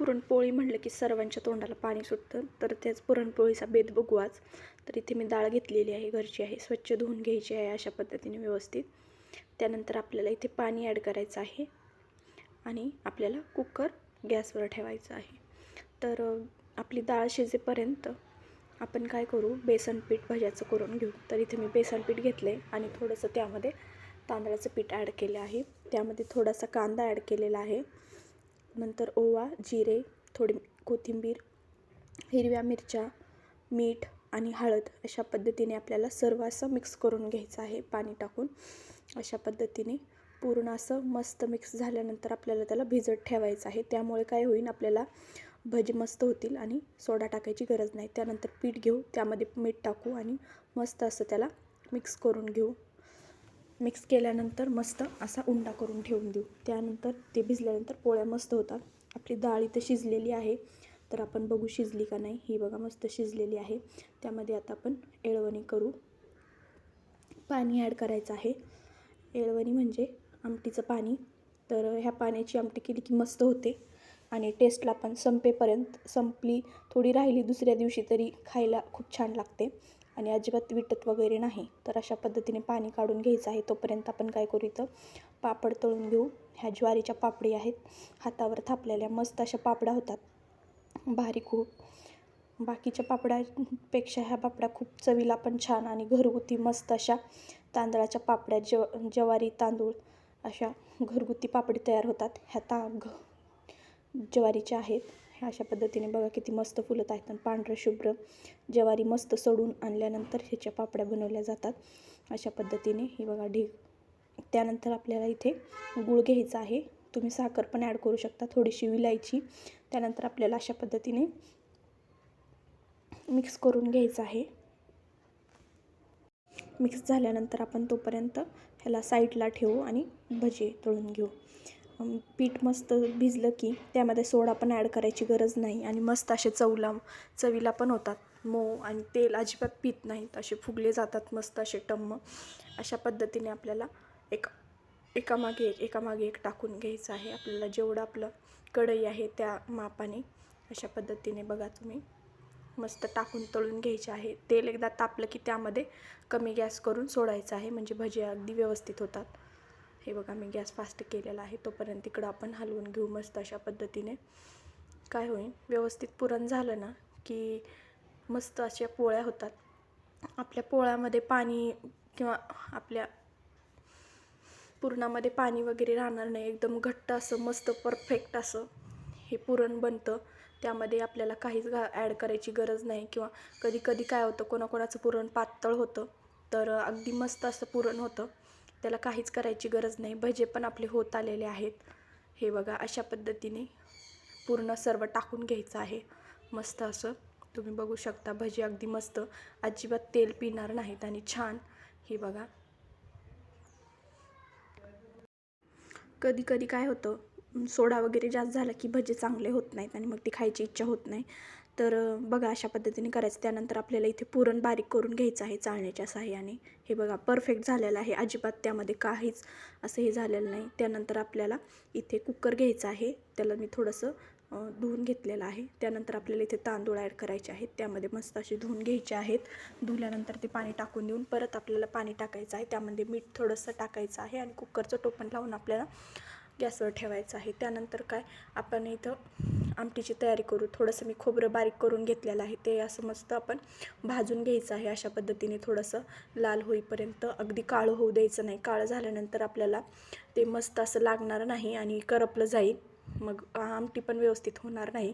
पुरणपोळी म्हणलं की सर्वांच्या तोंडाला पाणी सुटतं तर त्याच पुरणपोळीचा बेत बघू आज. तर इथे मी डाळ घेतलेली आहे घरची आहे स्वच्छ धुवून घ्यायची आहे अशा पद्धतीने व्यवस्थित. त्यानंतर आपल्याला इथे पाणी ॲड करायचं आहे आणि आपल्याला कुकर गॅसवर ठेवायचं आहे. तर आपली डाळ शिजेपर्यंत आपण काय करू? बेसन पीठ भज्याचं करून घेऊ. तर इथे मी बेसन पीठ घेतलं आहे आणि थोडंसं त्यामध्ये तांदळाचं पीठ ॲड केलं आहे. त्यामध्ये थोडासा कांदा ॲड केलेला आहे. नंतर ओवा जिरे थोडी कोथिंबीर हिरव्या मिरच्या मीठ आणि हळद अशा पद्धतीने आपल्याला सर्व असं मिक्स करून घ्यायचं आहे पाणी टाकून. अशा पद्धतीने पूर्ण असं मस्त मिक्स झाल्यानंतर आपल्याला त्याला भिजत ठेवायचं आहे. त्यामुळे काय होईल आपल्याला भजी मस्त होतील आणि सोडा टाकायची गरज नाही. त्यानंतर पीठ घेऊ त्यामध्ये मीठ टाकू आणि मस्त असं त्याला मिक्स करून घेऊ. मिक्स केल्यानंतर मस्त असा उंडा करून ठेवून देऊ. त्यानंतर ते भिजल्यानंतर पोळ्या मस्त होतात. आपली डाळ इथं शिजलेली आहे. तर आपण बघू शिजली का नाही. ही बघा मस्त शिजलेली आहे. त्यामध्ये आता आपण एळवणी करू. पाणी ॲड करायचं आहे. एळवणी म्हणजे आमटीचं पाणी. तर ह्या पाण्याची आमटी केली की मस्त होते. आणि टेस्टला पण संपेपर्यंत संपली. थोडी राहिली दुसऱ्या दिवशी तरी खायला खूप छान लागते. आणि अजिबात विटत वगैरे नाही. तर अशा पद्धतीने पाणी काढून घ्यायचं आहे. तोपर्यंत आपण काय करू इथं? पापड तळून घेऊ. ह्या ज्वारीच्या पापडी आहेत. हातावर थापलेल्या मस्त अशा पापड्या होतात. बारीक खूप. बाकीच्या पापड्यापेक्षा ह्या पापड्या खूप चवीला पण छान आणि घरगुती मस्त अशा तांदळाच्या पापड्या जव ज्वारी तांदूळ अशा घरगुती पापडी तयार होतात. ह्या ता घ ज्वारीच्या आहेत. हे अशा पद्धतीने बघा किती मस्त फुलत आहेत आणि पांढरं शुभ्र ज्वारी मस्त सोडून आणल्यानंतर ह्याच्या पापड्या बनवल्या जातात. अशा पद्धतीने ही बघा ढीग. त्यानंतर आपल्याला इथे गुळ घ्यायचा आहे. तुम्ही साखर पण ॲड करू शकता थोडीशी विलायची. त्यानंतर आपल्याला अशा पद्धतीने मिक्स करून घ्यायचं आहे. मिक्स झाल्यानंतर आपण तोपर्यंत ह्याला साईडला ठेवू आणि भजे तळून घेऊ. पीठ मस्त भिजलं की त्यामध्ये सोडा पण ॲड करायची गरज नाही आणि मस्त असे चवला चवीला पण होतात. मऊ आणि तेल अजिबात पित नाहीत. असे फुगले जातात मस्त असे टम्म. अशा पद्धतीने आपल्याला एक एकामागे एक एकामागे एक टाकून घ्यायचं आहे. आपल्याला जेवढं आपलं कढई आहे त्या मापाने अशा पद्धतीने बघा तुम्ही. मस्त टाकून तळून घ्यायचे आहे. तेल एकदा तापलं की त्यामध्ये कमी गॅस करून सोडायचं आहे. म्हणजे भजी अगदी व्यवस्थित होतात. हे बघा मी गॅस फास्ट केलेला आहे तोपर्यंत तिकडं आपण हलवून घेऊ मस्त अशा पद्धतीने. काय होईल व्यवस्थित पुरण झालं ना की मस्त अशा पोळ्या होतात. आपल्या पोळ्यामध्ये पाणी किंवा आपल्या पुरणामध्ये पाणी वगैरे राहणार नाही एकदम घट्ट असं मस्त परफेक्ट असं हे पुरण बनतं. त्यामध्ये आपल्याला काहीच घा ॲड करायची गरज नाही किंवा कधी कधी काय होतं कोणाकोणाचं पुरण पातळ होतं तर अगदी मस्त असं पुरण होतं. त्याला काहीच करायची गरज नाही. भजे पण आपले होत आलेले आहेत. हे बघा अशा पद्धतीने पूर्ण सर्व टाकून घ्यायचं आहे. मस्त असं. तुम्ही बघू शकता भजी अगदी मस्त. अजिबात तेल पिणार नाहीत आणि छान. हे बघा. कधी कधी काय होतं सोडा वगैरे जास्त झाला की भजे चांगले होत नाहीत आणि मग ती खायची इच्छा होत नाही. तर बघा अशा पद्धतीने करायचं. त्यानंतर आपल्याला इथे पुरण बारीक करून घ्यायचं आहे चाळण्याच्या साह्याने. हे बघा परफेक्ट झालेलं आहे. अजिबात त्यामध्ये काहीच असं हे झालेलं नाही. त्यानंतर आपल्याला इथे कुकर घ्यायचं आहे. त्याला मी थोडंसं धुवून घेतलेलं आहे. त्यानंतर आपल्याला इथे तांदूळ ॲड करायचे आहेत. त्यामध्ये मस्त असे धुवून घ्यायचे आहेत. धुल्यानंतर ते पाणी टाकून देऊन परत आपल्याला पाणी टाकायचं आहे. त्यामध्ये मीठ थोडंसं टाकायचं आहे आणि कुकरचं टोपण लावून आपल्याला गॅसवर ठेवायचं आहे. त्यानंतर काय? आपण इथं आमटीची तयारी करू. थोडंसं मी खोबरं बारीक करून घेतलेलं आहे. ते असं मस्त आपण भाजून घ्यायचं आहे अशा पद्धतीने. थोडंसं लाल होईपर्यंत अगदी काळं होऊ द्यायचं नाही. काळं झाल्यानंतर आपल्याला ते मस्त असं लागणार नाही आणि करपलं जाईल. मग आमटी पण व्यवस्थित होणार नाही.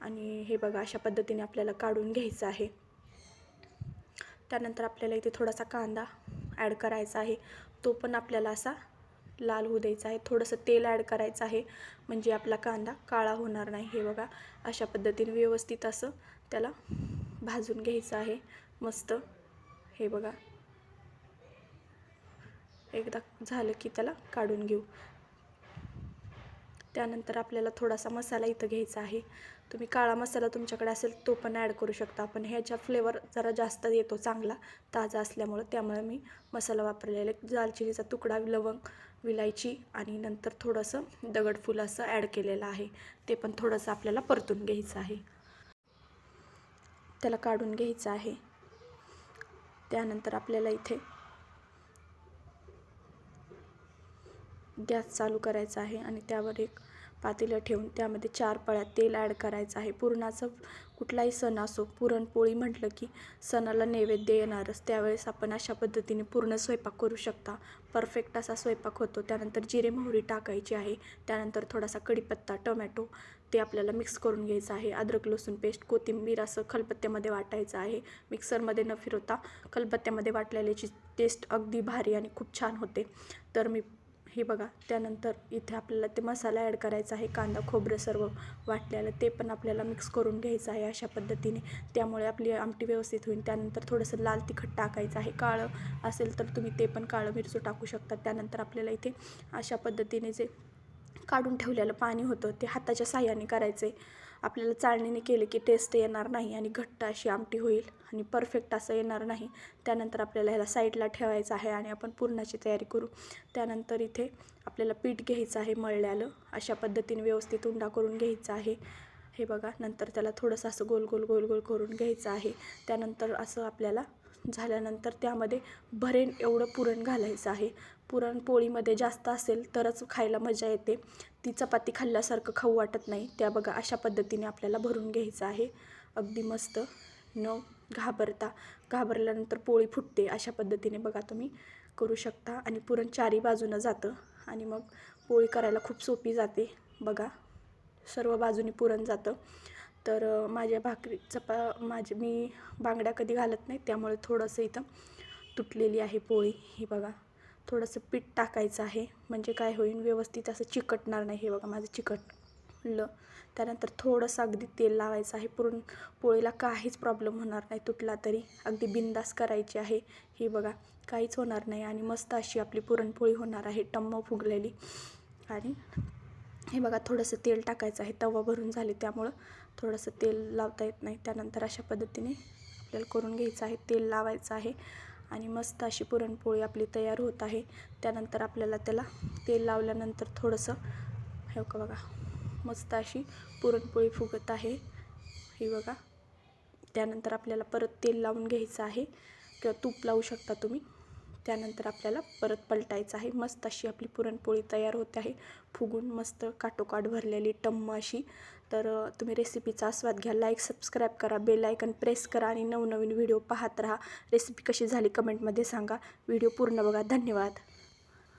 आणि हे बघा अशा पद्धतीने आपल्याला काढून घ्यायचं आहे. त्यानंतर आपल्याला इथे थोडासा कांदा ॲड करायचा आहे. तो पण आपल्याला असा लाल होऊ द्यायचा आहे थोडंसं तेल ॲड करायचं आहे म्हणजे आपला कांदा काळा होणार नाही हे बघा. अशा पद्धतीने व्यवस्थित असं त्याला भाजून घ्यायचं आहे मस्त. हे बघा. एकदा झालं की त्याला काढून घेऊ. त्यानंतर आपल्याला थोडासा मसाला इथं घ्यायचा आहे. तुम्ही काळा मसाला तुमच्याकडे असेल तो पण ॲड करू शकता. पण ह्याच्या फ्लेवर जरा जास्त येतो चांगला ताजा असल्यामुळं त्यामुळे मी मसाला वापरलेला दालचिनीचा तुकडा लवंग विलायची आणि नंतर थोडंसं दगडफूल असं ॲड केलेलं आहे. ते पण थोडंसं आपल्याला परतून घ्यायचं आहे. त्याला काढून घ्यायचं आहे. त्यानंतर आपल्याला इथे गॅस चालू करायचा आहे आणि त्यावर एक पातेलं ठेवून त्यामध्ये चार पळ्या तेल ॲड करायचं आहे. पुरणाचं कुठलाही सण असो पुरणपोळी म्हटलं की सणाला नैवेद्य येणारच. त्यावेळेस आपण अशा पद्धतीने पूर्ण स्वयंपाक करू शकता. परफेक्ट असा स्वयंपाक होतो. त्यानंतर जिरे मोहरी टाकायची आहे. त्यानंतर थोडासा कढीपत्ता टोमॅटो ते आपल्याला मिक्स करून घ्यायचं आहे. अद्रक लसूण पेस्ट कोथिंबीर असं खलबत्त्यामध्ये वाटायचं आहे. मिक्सरमध्ये न फिरवता खलबत्त्यामध्ये वाटलेल्याची टेस्ट अगदी भारी आणि खूप छान होते. तर मी हे बघा त्यानंतर इथे आपल्याला ते मसाला ॲड करायचा आहे कांदा खोबरं सर्व वाटलेलं ते पण आपल्याला मिक्स करून घ्यायचं आहे अशा पद्धतीने. त्यामुळे आपली आमटी व्यवस्थित होईल. त्यानंतर थोडंसं लाल तिखट टाकायचं आहे. काळं असेल तर तुम्ही ते पण काळं मिरचू टाकू शकता. त्यानंतर आपल्याला इथे अशा पद्धतीने जे काढून ठेवलेलं पाणी होतं ते हाताच्या साह्याने करायचं आहे आपल्याला चाळणीने केले की टेस्ट येणार नाही आणि घट्ट अशी आमटी होईल. आणि परफेक्ट असं येणार नाही. त्यानंतर आपल्याला ह्याला साईडला ठेवायचं आहे आणि आपण पुरणाची तयारी करू. त्यानंतर इथे आपल्याला पीठ घ्यायचं आहे मळल्यालं. अशा पद्धतीने व्यवस्थित उंडा करून घ्यायचा आहे. हे बघा नंतर त्याला थोडंसं असं गोल गोल गोल गोल करून घ्यायचं आहे. त्यानंतर असं आपल्याला झाल्यानंतर त्यामध्ये भरेन एवढं पुरण घालायचं आहे. पुरणपोळीमध्ये जास्त असेल तरच खायला मजा येते. ती चपाती खाल्ल्यासारखं खाऊ वाटत नाही. त्या बघा अशा पद्धतीने आपल्याला भरून घ्यायचं आहे. अगदी मस्त. न घाबरता घाबरल्यानंतर पोळी फुटते अशा पद्धतीने बघा तुम्ही. करू शकता आणि पुरण चारी बाजूनं जातं आणि मग पोळी करायला खूप सोपी जाते बघा. सर्व बाजूनी पुरण जातं. तर माझ्या भाकरी चपा माझे मी बांगड्या कधी घालत नाही त्यामुळे थोडंसं इथं तुटलेली आहे पोळी. ही बघा थोडंसं पीठ टाकायचं आहे. म्हणजे काय होईल व्यवस्थित असं चिकटणार नाही हे बघा माझं चिकट. चिकटलं त्यानंतर थोडंसं अगदी तेल लावायचं आहे. पुरण पोळीला काहीच प्रॉब्लेम होणार नाही. तुटला तरी अगदी बिंदास करायची आहे. ही बघा काहीच होणार नाही आणि मस्त अशी आपली पुरणपोळी होणार आहे. टम्म फुगलेली. आणि हे बघा थोडंसं तेल टाकायचं आहे. तवा भरून झाले त्यामुळं थोडंसं तेल लावता येत नाही. त्यानंतर अशा पद्धतीने आपल्याला करून घ्यायचं आहे. तेल लावायचं आहे आणि मस्त अशी पुरणपोळी आपली तयार होत आहे. त्यानंतर आपल्याला त्याला तेल लावल्यानंतर थोडंसं हे का बघा मस्त अशी पुरणपोळी फुगत आहे. ही बघा. त्यानंतर आपल्याला परत तेल लावून घ्यायचं आहे. किंवा तूप लावू शकता तुम्ही. त्यानंतर आपल्याला परत पलटायचं आहे. मस्त अशी आपली पुरणपोळी तयार होते आहे. फुगून मस्त काटोकाट भरलेली टम्म अशी. तर तुम्ही रेसिपीचा आस्वाद घ्या. लाईक सबस्क्राईब करा. बेल आयकन प्रेस करा आणि नवनवीन व्हिडिओ पाहत राहा. रेसिपी कशी झाली कमेंटमध्ये सांगा. व्हिडिओ पूर्ण बघा. धन्यवाद.